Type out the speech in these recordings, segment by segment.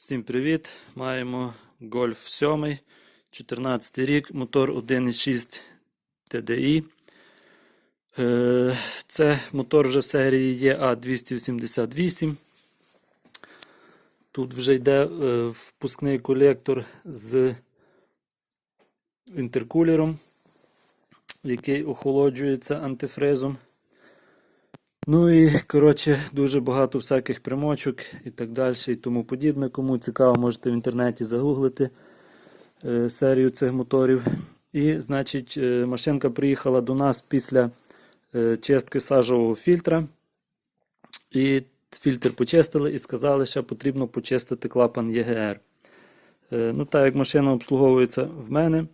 Всім привіт! Маємо Golf 7, 14 рік, мотор 1.6 TDI. Е, Це мотор вже серії EA288. Тут вже йде е, впускний колектор з інтеркулером, який охолоджується антифризом. Ну і, коротше, дуже багато всяких примочок і так далі, і тому подібне. Кому цікаво, можете в інтернеті загуглити е, серію цих моторів. І, значить, е, машинка приїхала до нас після е, чистки сажового фільтра. І фільтр почистили і сказали, що потрібно почистити клапан ЄГР. Ну, так як машина обслуговується в мене,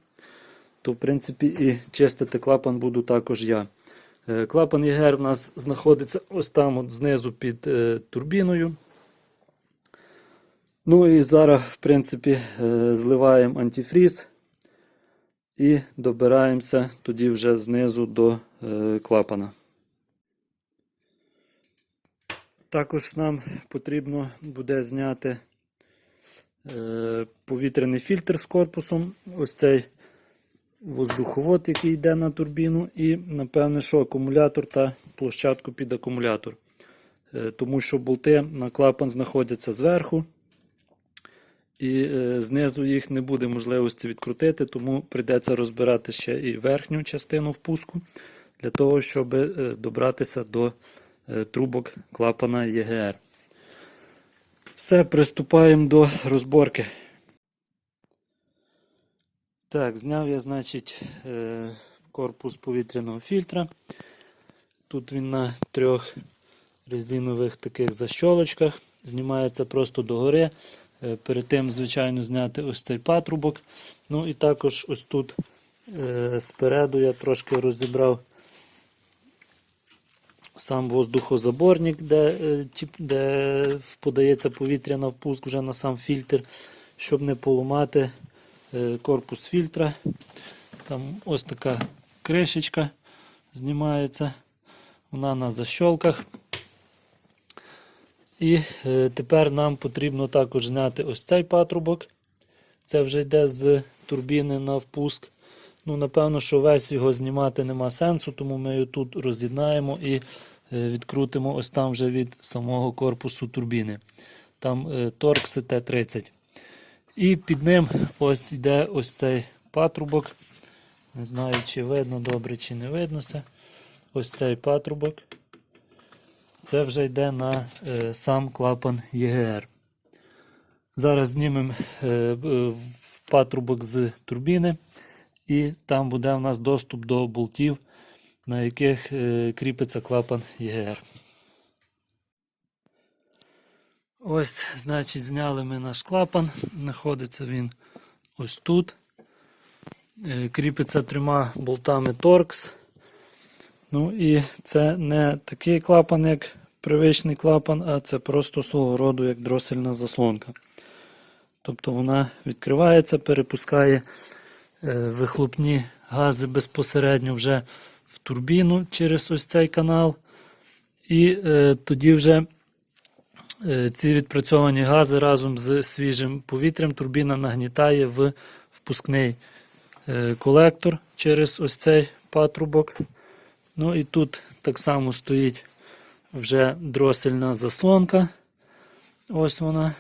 то в принципі і чистити клапан буду також я. Е, Клапан ЄГР у нас знаходиться ось там от знизу під е, турбіною. Ну і зараз, в принципі, е, зливаємо антифріз і добираємося тоді вже знизу до е, клапана. Також нам потрібно буде зняти е, повітряний фільтр з корпусом. Ось цей воздуховод, який йде на турбіну, і, напевне, що акумулятор та площадку під акумулятор. Е, Тому що болти на клапан знаходяться зверху, і е, знизу їх не буде можливості відкрутити, тому прийдеться розбирати ще і верхню частину впуску для того, щоб е, добратися до трубок клапана ЄГР. Все, приступаємо до розборки. Так, зняв я, значить, е, корпус повітряного фільтра. Тут він на трьох резинових таких защолочках. Знімається просто догори. Е, Перед тим, звичайно, зняти ось цей патрубок. Ну і також ось тут е, спереду я трошки розібрав сам воздухозаборник, де, де подається повітря на впуск вже на сам фільтр, щоб не поламати корпус фільтра. Там ось така кришечка знімається. Вона на защолках. І е, тепер нам потрібно також зняти ось цей патрубок. Це вже йде з турбіни на впуск. Ну, напевно, що весь його знімати нема сенсу, тому ми його тут роз'єднаємо і е, відкрутимо ось там вже від самого корпусу турбіни. Там е, торкси Т-30. І під ним ось йде ось цей патрубок. Не знаю, чи видно добре, чи не виднося. Ось цей патрубок. Це вже йде на е, сам клапан ЄГР. Зараз знімемо е, е, патрубок з турбіни, і там буде у нас доступ до болтів, на яких е, кріпиться клапан ЄГР. Ось, значить, зняли ми наш клапан. Знаходиться він ось тут. Е, Кріпиться трьома болтами Torx. Ну і це не такий клапан, як привичний клапан, а це просто свого роду як дросельна заслонка. Тобто вона відкривається, перепускає е, вихлопні гази безпосередньо вже в турбіну через ось цей канал. І е, тоді вже Ці відпрацьовані гази разом з свіжим повітрям турбіна нагнітає в впускний е, колектор через ось цей патрубок. Ну і тут так само стоїть вже дросельна заслонка. Ось вона.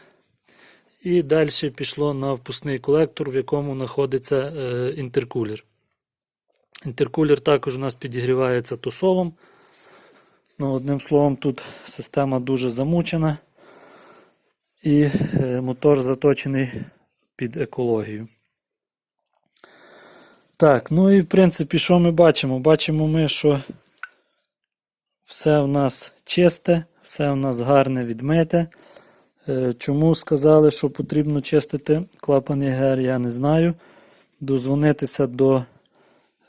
І далі пішло на впускний колектор, в якому знаходиться е, інтеркулер. Інтеркулер також у нас підігрівається тусолом. Ну, одним словом, тут система дуже замучена і е, мотор заточений під екологію. Так, ну і в принципі, що ми бачимо? Бачимо ми, що все в нас чисте, все в нас гарне відмите. Е, Чому сказали, що потрібно чистити клапан ЄГР, я не знаю. Дозвонитися до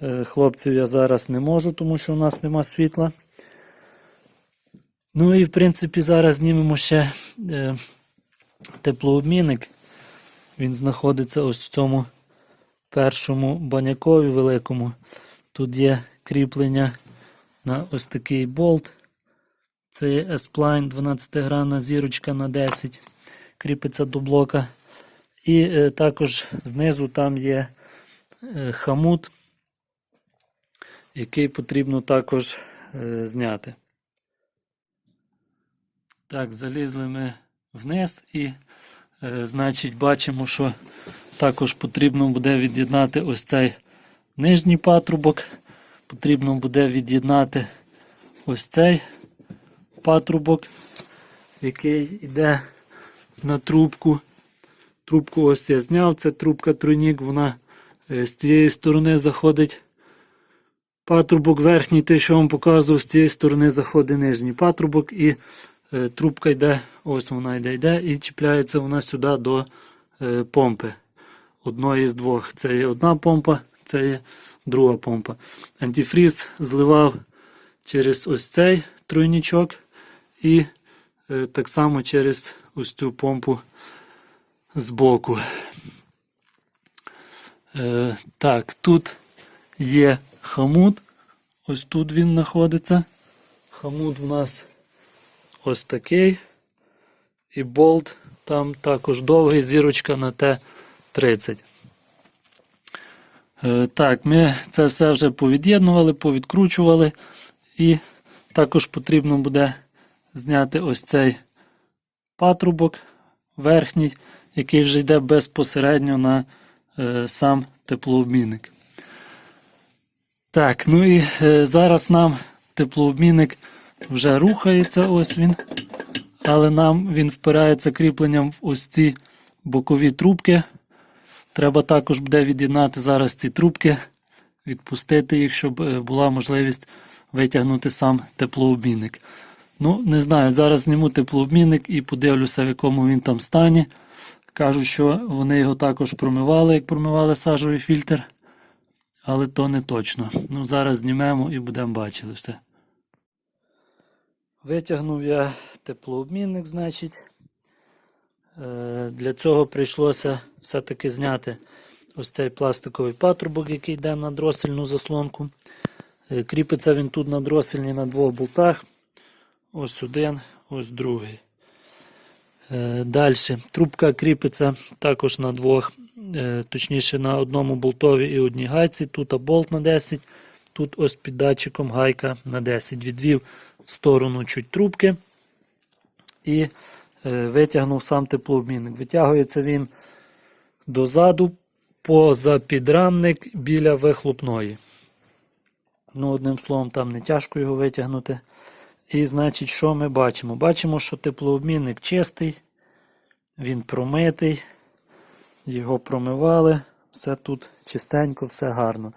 е, хлопців я зараз не можу, тому що у нас нема світла. Ну і в принципі зараз знімемо ще е, теплообмінник. Він знаходиться ось в цьому першому банякові великому. Тут є кріплення на ось такий болт. Це є S-Pline 12 грана зірочка на 10. кріпиться до блока. І е, також знизу там є е, хамут, який потрібно також е, зняти. Так, залізли ми вниз і, е, значить, бачимо, що також потрібно буде від'єднати ось цей нижній патрубок. Потрібно буде від'єднати ось цей патрубок, який йде на трубку. Трубку ось я зняв, це трубка тройнік, вона е, з цієї сторони заходить. Патрубок верхній, те, що вам показував, з цієї сторони заходить нижній патрубок і трубка йде, ось вона йде, йде і чіпляється вона сюди до е, помпи. Одної з двох. Це є одна помпа, це є друга помпа. Антифріз зливав через ось цей тройнічок і е, так само через ось цю помпу збоку. Е, так, тут є хамут. Ось тут він знаходиться. Хамут в нас ось такий. І болт там також довгий, зірочка на Т-30. Е, Так, ми це все вже повід'єднували, повідкручували. І також потрібно буде зняти ось цей патрубок верхній, який вже йде безпосередньо на е, сам теплообмінник. Так, ну і е, зараз нам теплообмінник вже рухається, ось він. Але нам він впирається кріпленням в ось ці бокові трубки. Треба також буде від'єднати зараз ці трубки, відпустити їх, щоб е, була можливість витягнути сам теплообмінник. Ну, не знаю, зараз зніму теплообмінник і подивлюся, в якому він там стані. Кажуть, що вони його також промивали, як промивали сажовий фільтр. Але то не точно. Ну, зараз знімемо і будемо бачити все. Витягнув я теплообмінник, значить. Е, Для цього прийшлося все-таки зняти ось цей пластиковий патрубок, який йде на дросельну заслонку. Е, Кріпиться він тут на дросельні на двох болтах. Ось один, ось другий. Далі. Трубка кріпиться також на двох, е, точніше на одному болтові і одній гайці. Тут болт на 10, тут ось під датчиком гайка на 10. Відвів в сторону чуть трубки і е, витягнув сам теплообмінник. Витягується він дозаду поза підрамник біля вихлопної. Ну, одним словом, там не тяжко його витягнути. І значить, що ми бачимо? Бачимо, що теплообмінник чистий, він промитий, його промивали, все тут чистенько, все гарно.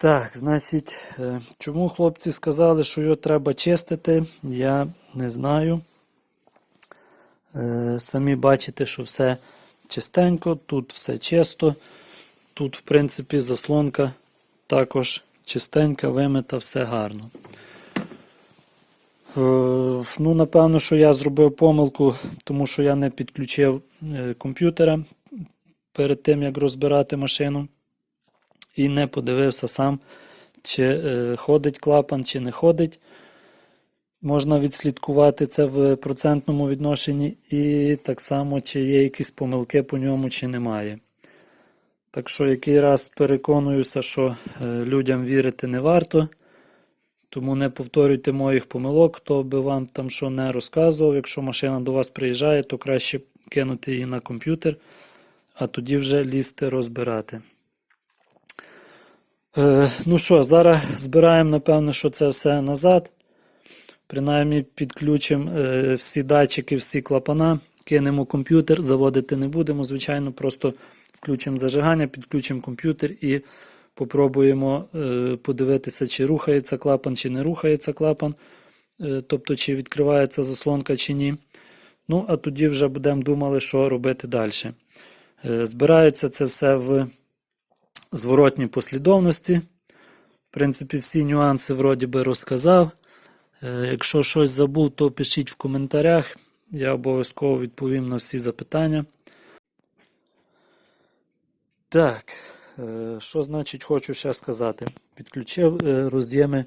Так, значить, е, чому хлопці сказали, що його треба чистити, я не знаю. Е, Самі бачите, що все чистенько, тут все чисто. Тут, в принципі, заслонка також чистенька, вимита, все гарно. Е, Ну, напевно, що я зробив помилку, тому що я не підключив комп'ютера перед тим, як розбирати машину. І не подивився сам, чи е, ходить клапан, чи не ходить. Можна відслідкувати це в процентному відношенні, і так само, чи є якісь помилки по ньому, чи немає. Так що, який раз переконуюся, що е, людям вірити не варто. Тому не повторюйте моїх помилок, хто би вам там що не розказував. Якщо машина до вас приїжджає, то краще кинути її на комп'ютер, а тоді вже лізти розбирати. Е, ну що, зараз збираємо, напевно, що це все назад. Принаймні підключимо е, всі датчики, всі клапана, кинемо комп'ютер, заводити не будемо. Звичайно, просто включимо зажигання, підключимо комп'ютер і попробуємо е, подивитися, чи рухається клапан, чи не рухається клапан, е, тобто чи відкривається заслонка, чи ні. Ну, а тоді вже будемо думали, що робити далі. Е, збирається це все в зворотній послідовності. В принципі, всі нюанси вроді би розказав. Е, Якщо щось забув, то пишіть в коментарях. Я обов'язково відповім на всі запитання. Так, е, що значить хочу ще сказати? Підключив е, роз'єми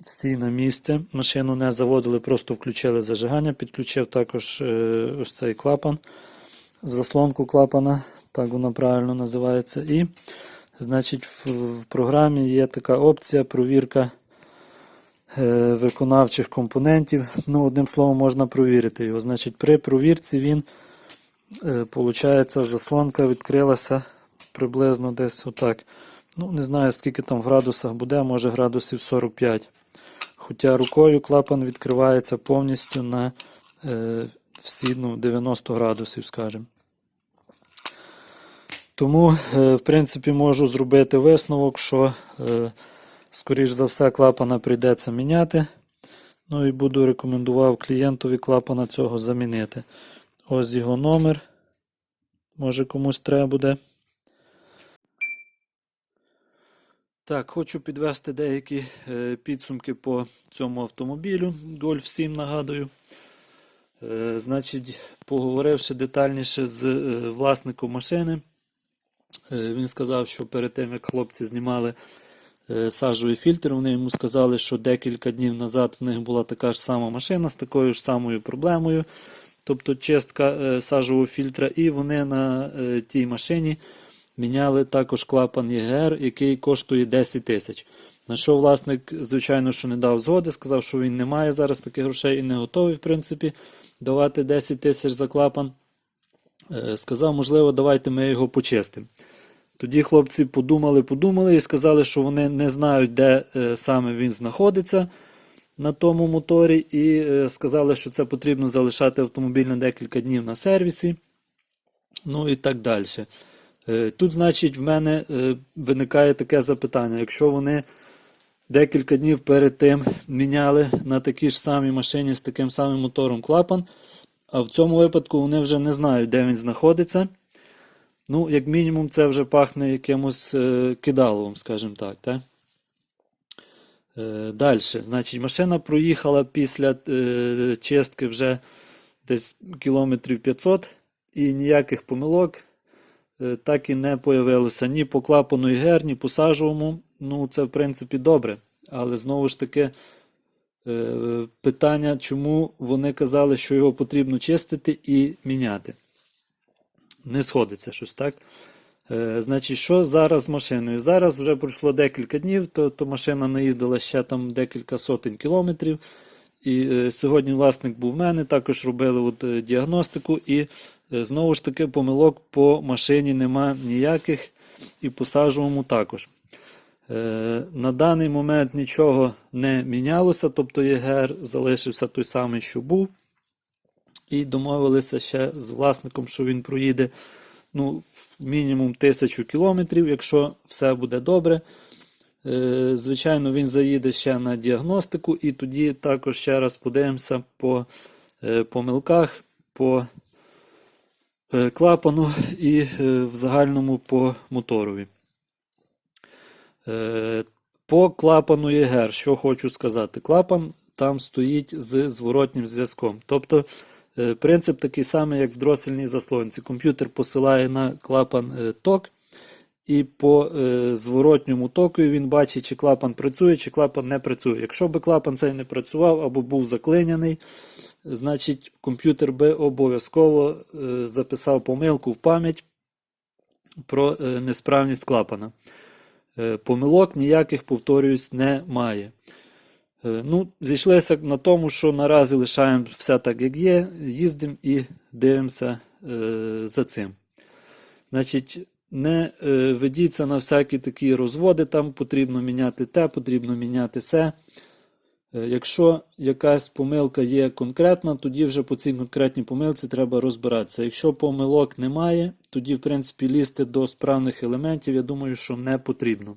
всі на місці. Машину не заводили, просто включили зажигання, підключив також ось цей клапан, заслонку клапана, так воно правильно називається. І, значить, в, програмі є така опція провірка е, виконавчих компонентів. Ну, одним словом, можна провірити його. Значить, при провірці він, е, заслонка відкрилася приблизно десь отак. Ну, не знаю, скільки там в градусах буде, може градусів 45. Хоча рукою клапан відкривається повністю на е, всі ну, 90 градусів, скажімо. Тому, е, в принципі, можу зробити висновок, що, е, скоріш за все, клапана прийдеться міняти. Ну і буду рекомендував клієнтові клапана цього замінити. Ось його номер. Може комусь треба буде. Так, хочу підвести деякі е, підсумки по цьому автомобілю. Golf 7, нагадую. Значить, поговоривши детальніше з власником машини, він сказав, що перед тим, як хлопці знімали е, сажовий фільтр, вони йому сказали, що декілька днів назад в них була така ж сама машина з такою ж самою проблемою, тобто чистка е, сажового фільтра, і вони на е, тій машині міняли також клапан ЄГР, який коштує 10 тисяч. На що власник, звичайно, що не дав згоди, сказав, що він не має зараз таких грошей і не готовий, в принципі, давати 10 тисяч за клапан. Е, Сказав, можливо, давайте ми його почистимо. Тоді хлопці подумали, подумали і сказали, що вони не знають, де е, саме він знаходиться на тому моторі, і е, сказали, що це потрібно залишати автомобіль на декілька днів на сервісі. Ну і так далі. Е, Тут, значить, в мене виникає таке запитання. Якщо вони декілька днів перед тим міняли на такій ж самій машині з таким самим мотором клапан, а в цьому випадку вони вже не знають, де він знаходиться. Ну, як мінімум, це вже пахне якимось е, кидаловим, скажімо так. так? Е, Далі, значить, машина проїхала після е, чистки вже десь кілометрів 500 і ніяких помилок е, так і не появилося ні по клапану ігер, ні по сажовому. Ну, це в принципі добре. Але знову ж таки, е, питання, чому вони казали, що його потрібно чистити і міняти. Не сходиться щось, так? Е, Значить, що зараз з машиною? Зараз вже пройшло декілька днів, то, то машина наїздила ще там декілька сотень кілометрів. І е, сьогодні власник був в мене, також робили от, е, діагностику, і е, знову ж таки помилок по машині нема ніяких, і по також. Е, на даний момент нічого не мінялося, тобто ЄГР залишився той самий, що був. І домовилися ще з власником, що він проїде ну, мінімум тисячу кілометрів, якщо все буде добре. Е, Звичайно, він заїде ще на діагностику, і тоді також ще раз подивимося по е, помилках, по е, клапану і в загальному по моторові. По клапану ЄГР, що хочу сказати, клапан там стоїть з зворотнім зв'язком. Тобто принцип такий самий, як в дросельній заслонці. Комп'ютер посилає на клапан е, ток, і по е, зворотньому току він бачить, чи клапан працює, чи клапан не працює. Якщо би клапан цей не працював або був заклиняний, значить комп'ютер би обов'язково е, записав помилку в пам'ять про е, несправність клапана. Е, Помилок ніяких, повторююсь, немає. Е, Ну, зійшлися на тому, що наразі лишаємо все так, як є, їздимо і дивимося е, за цим. Значить, не е, ведіться на всякі такі розводи, там потрібно міняти те, потрібно міняти все. Е, Якщо якась помилка є конкретна, тоді вже по цій конкретній помилці треба розбиратися. Якщо помилок немає, тоді, в принципі, лізти до справних елементів, я думаю, що не потрібно.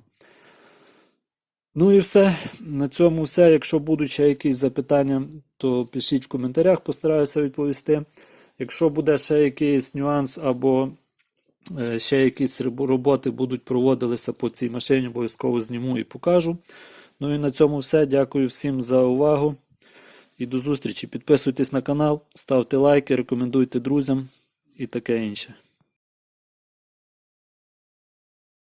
Ну і все. На цьому все. Якщо будуть ще якісь запитання, то пишіть в коментарях, постараюся відповісти. Якщо буде ще якийсь нюанс або е, ще якісь роботи будуть проводилися по цій машині, обов'язково зніму і покажу. Ну і на цьому все. Дякую всім за увагу і до зустрічі. Підписуйтесь на канал, ставте лайки, рекомендуйте друзям і таке інше.